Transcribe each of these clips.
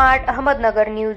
Smart Ahmednagar news.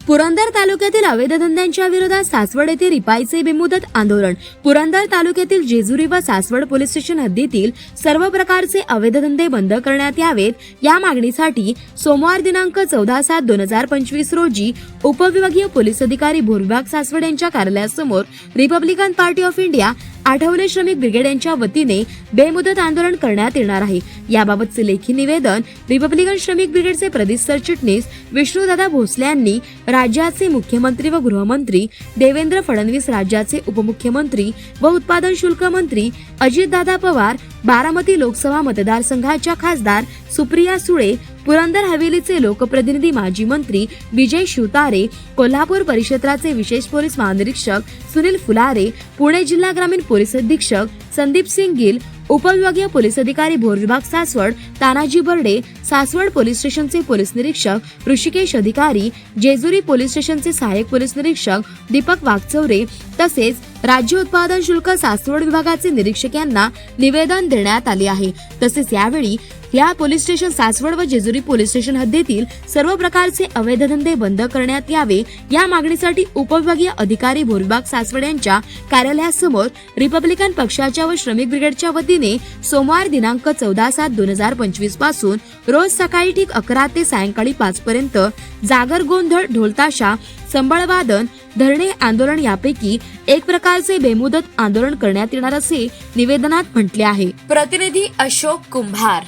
Purandar तालुक्यातील अवैध धंद्यांच्या विरोधात सासवड येथे रिपाईचे बेमुदत आंदोलन. पुरंदर तालुक्यातील जेजुरी व सासवड पोलीस स्टेशन हद्दीतील सर्व प्रकारचे अवैध धंदे बंद करण्यात यावेत. या मागणीसाठी सोमवार दिनांक चौदा सात दोन हजार पंचवीस रोजी उपविभागीय पोलीस अधिकारी भूविभाग सासवड यांच्या कार्यालयासमोर Republican Party of India Athawale श्रमिक ब्रिगेड यांच्या वतीने बेमुदत आंदोलन करण्यात येणार आहे. याबाबतचे लेखी निवेदन रिपब्लिकन श्रमिक ब्रिगेडचे प्रदेश सरचिटणीस विष्णुदादा भोसले यांनी राज्याचे मुख्यमंत्री व गृहमंत्री देवेंद्र फडणवीस राज्याचे उपमुख्यमंत्री व उत्पादन शुल्क मंत्री अजितदादा पवार बारामती लोकसभा मतदारसंघाच्या खासदार सुप्रिया सुळे पुरंदर हवेलीचे लोकप्रतिनिधी माजी मंत्री विजय शिवतारे कोल्हापूर परिक्षेत्राचे विशेष पोलीस महानिरीक्षक सुनील फुलारे पुणे जिल्हा ग्रामीण पोलीस अधीक्षक संदीप सिंग गिल उपविभागीय पोलीस अधिकारी भोर विभाग सासवड तानाजी बर्डे सासवड पोलीस स्टेशनचे पोलीस निरीक्षक ऋषिकेश अधिकारी जेजुरी पोलीस स्टेशनचे सहाय्यक पोलीस निरीक्षक दीपक वागचौरे तसेच राज्य उत्पादन शुल्क सासवड विभागाचे निरीक्षक यांना निवेदन देण्यात आले आहे. तसेच यावेळी या पोलीस स्टेशन सासवड व जेजुरी पोलीस स्टेशन हद्दीतील सर्व प्रकारचे अवैध धंदे बंद करण्यात यावे या मागणीसाठी उपविभागीय अधिकारी भोरबाग सासवड यांच्या कार्यालयासमोर रिपब्लिकन पक्षाच्या व श्रमिक ब्रिगेडच्या वतीने सोमवार दिनांक चौदा सात दोन हजार पंचवीसपासून रोज सकाळी ठीक अकरा ते सायंकाळी पाच पर्यंत जागर गोंधळ ढोलताशा संबळवादन धरणे आंदोलन यापैकी एक प्रकारचे बेमुदत आंदोलन करण्यात येणार असे निवेदनात म्हटले आहे. प्रतिनिधी अशोक कुंभार.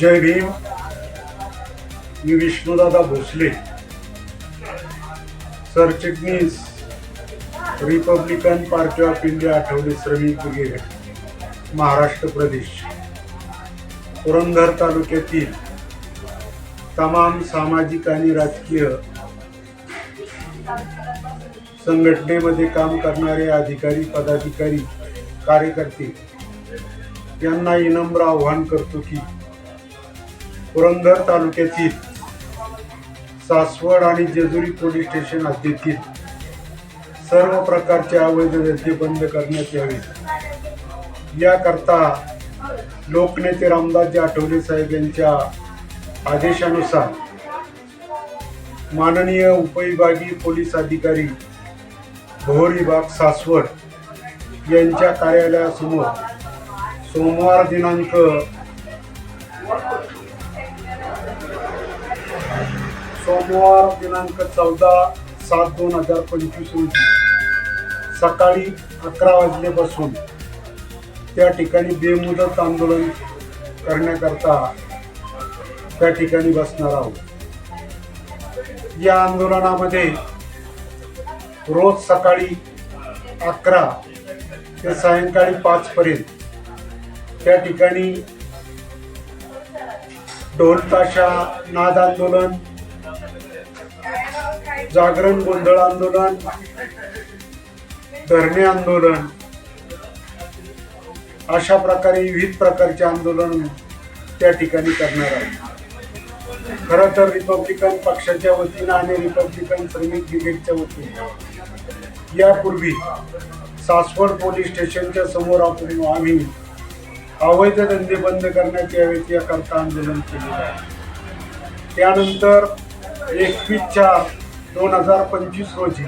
जय भीम. मी विष्णुदादा भोसले. सरचिटणीस Republican Party of India Athawale श्रमिक ब्रिगेड महाराष्ट्र प्रदेश पुरंदर तालुक्यातील तमाम सामाजिक आणि राजकीय संघटनेमध्ये काम करणारे अधिकारी पदाधिकारी कार्यकर्ते यांना विनम्र आव्हान करतो की पुरंदर तालुक्यातील सासवड आणि जेजुरी पोलीस स्टेशन हद्दीतील सर्व प्रकारचे अवैध धंदे बंद करण्यात यावे. याकरता लोकनेते रामदासजी आठवले साहेब यांच्या आदेशानुसार माननीय उपविभागीय पोलीस अधिकारी भोर विभाग सासवड यांच्या कार्यालयासमोर सोमवार दिनांक सोमवार दिनांक चौदा सात दोन हजार पंचवीस रोजी सकाळी अकरा वाजल्यापासून त्या ठिकाणी बेमुदत आंदोलन करण्याकरता त्या ठिकाणी बसणार आहोत. या आंदोलनामध्ये रोज सकाळी अकरा ते सायंकाळी पाच पर्यंत त्या ठिकाणी ढोल ताशा नाद आंदोलन जागरण गोंधळ आंदोलन धरणे आंदोलन अशा प्रकारे विविध प्रकारचे आंदोलन त्या ठिकाणी करणार आहे खरं तर रिपब्लिकन पक्षाच्या वतीनं आणि रिपब्लिकन श्रमिक ब्रिगेडच्या वतीनं यापूर्वी सासवड पोलीस स्टेशनच्या समोर आपण आम्ही अवैध धंदे बंद करण्यात यावेत याकरता आंदोलन केलेलं आहे. त्यानंतर एकवीस चार दोन हजार पंचवीस रोजी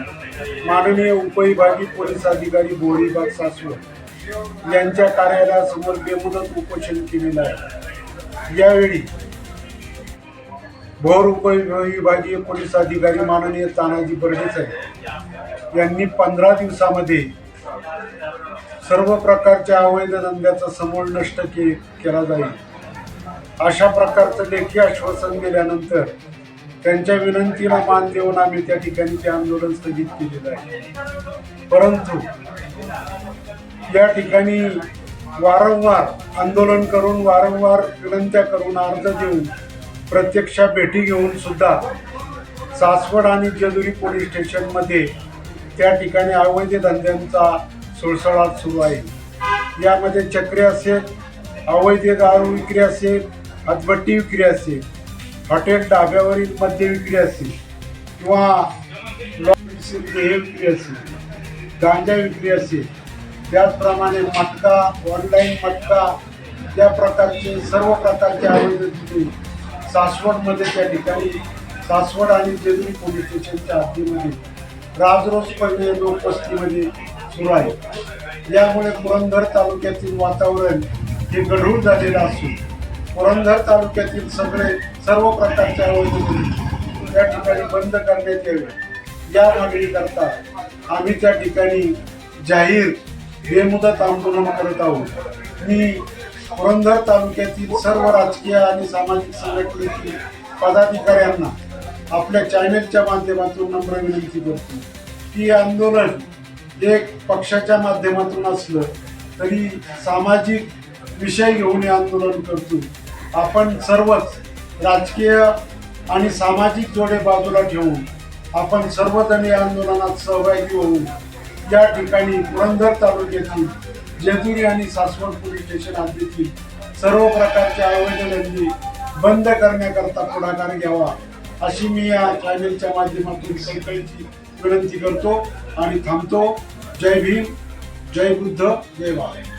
माननीय उपविभागीय पोलीस अधिकारी बोरीबाग सासवड यांच्या कार्यालयासमोर बेमुदत उपोषण केलेलं आहे. यावेळी भोर उपविभागीय पोलीस अधिकारी माननीय तानाजी बर्डे साहेब यांनी पंधरा दिवसामध्ये सर्व प्रकारच्या अवैध धंद्याचा समूळ नष्ट के केला जाईल. अशा प्रकारचं लेखी आश्वासन दिल्यानंतर त्यांच्या विनंतीला मान देऊन आम्ही त्या ठिकाणी ते आंदोलन स्थगित केलेलं आहे. परंतु या ठिकाणी वारंवार आंदोलन करून वारंवार विनंत्या करून अर्ज देऊन प्रत्यक्ष भेटी घेऊन सुद्धा सासवड आणि जेजुरी पोलीस स्टेशनमध्ये त्या ठिकाणी अवैध धंद्यांचा सुळसळाट सुरू आहे. यामध्ये चक्री असेल अवैध दारू विक्री असेल हातभट्टी विक्री असेल हॉटेल ढाब्यावरील मद्य विक्री असेल किंवा हे विक्री असेल गांजा विक्री असेल त्याचप्रमाणे मटका ऑनलाईन मटका या प्रकारचे सर्व प्रकारचे अवैध सासवडमध्ये त्या ठिकाणी सासवड आणि जेजुरी पोलीस स्टेशनच्या हद्दीमध्ये राजरोसपणे लोकवस्तीमध्ये सुरू आहे यामुळे पुरंदर तालुक्यातील वातावरण हे गढूळ झालेलं असून पुरंदर तालुक्यातील सगळे सर्व प्रकारच्या अवैध त्या ठिकाणी बंद करण्यात यावे. या मागणीकरता आम्ही त्या ठिकाणी जाहीर बेमुदत आंदोलन करत आहोत. मी पुरंदर तालुक्यातील सर्व राजकीय आणि सामाजिक संघटनेतील पदाधिकाऱ्यांना आपल्या चॅनेलच्या माध्यमातून नम्र विनंती करतो की आंदोलन एक पक्षाच्या माध्यमातून असलं तरी सामाजिक विषय घेऊन हे आंदोलन करतो. आपण सर्वच राजकीय आणि सामाजिक जोडे बाजूला ठेवून आपण सर्वजण या आंदोलनात सहभागी होऊन या ठिकाणी पुरंदर तालुक्यातील जेजुरी आणि सासवड पोलीस स्टेशन हद्दीतील सर्व प्रकारचे अवैध धंदे बंद करण्याकरता पुढाकार घ्यावा अशी मी या चॅनेलच्या माध्यमातून कळकळीची विनंती करतो आणि थांबतो. जय भीम जय बुद्ध जय भारत.